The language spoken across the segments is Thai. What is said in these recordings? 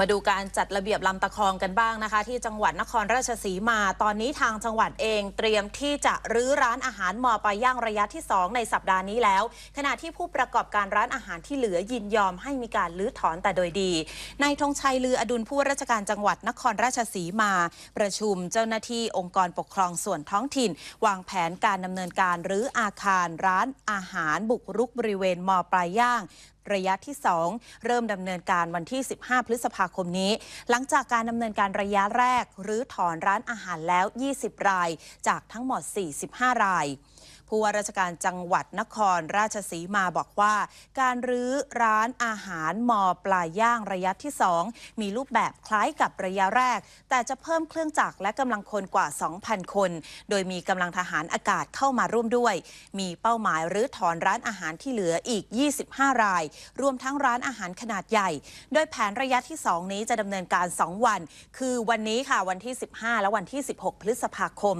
มาดูการจัดระเบียบลำตะคองกันบ้างนะคะ ที่จังหวัดนครราชสีมา ตอนนี้ทางจังหวัดเองเตรียมที่จะรื้อร้านอาหารมอปลาย่างระยะที่ 2 ในสัปดาห์นี้แล้ว ขณะที่ผู้ประกอบการร้านอาหารที่เหลือยินยอมให้มีการรื้อถอนแต่โดยดีนายธงชัยลืออดุลผู้ราชการจังหวัดนครราชสีมา ประชุมเจ้าหน้าที่องค์กรปกครองส่วนท้องถิ่น วางแผนการดำเนินการรื้ออาคารร้านอาหารบุกรุกบริเวณมอปลาย่าง ระยะที่ 2 เริ่มดำเนินการวันที่ 15 พฤษภาคมนี้ หลังจากการดำเนินการระยะแรก หรือถอนร้านอาหารแล้ว 20 ราย จากทั้งหมด 45 ราย ผู้ว่าราชการจังหวัดนครราชสีมาบอกว่า การรื้อร้านอาหารมอปลาย่างระยะที่ 2 มีรูปแบบคล้ายกับระยะแรก แต่จะเพิ่มเครื่องจักรและกำลังคนกว่า 2,000 คน โดยมีกำลังทหารอากาศเข้ามาร่วมด้วย มีเป้าหมายรื้อถอนร้านอาหารที่เหลืออีก 25 ราย รวมทั้งร้านอาหารขนาดใหญ่ โดยแผนระยะที่ 2 นี้จะดำเนินการ 2 วัน คือวันนี้ค่ะวันที่ 15 และวันที่ 16 พฤษภาคม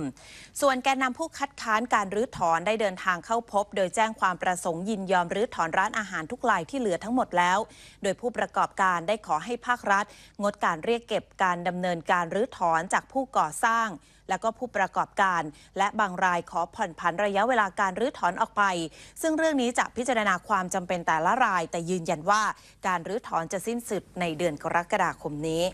ส่วนแกนนำผู้คัดค้านการรื้อถอนได้เดินทางเข้าพบ โดยแจ้งความประสงค์ยินยอมรื้อถอนร้านอาหารทุกรายที่เหลือทั้งหมดแล้ว โดยผู้ประกอบการได้ขอให้ภาครัฐ งดการเรียกเก็บการดำเนินการรื้อถอนจากผู้ก่อสร้าง และก็ผู้ประกอบการ และบางรายขอผ่อนผันระยะเวลาการรื้อถอนออกไป ซึ่งเรื่องนี้จะพิจารณาความจำเป็นแต่ละราย แต่ยืนยันว่าการรื้อถอนจะสิ้นสุดในเดือนกรกฎาคมนี้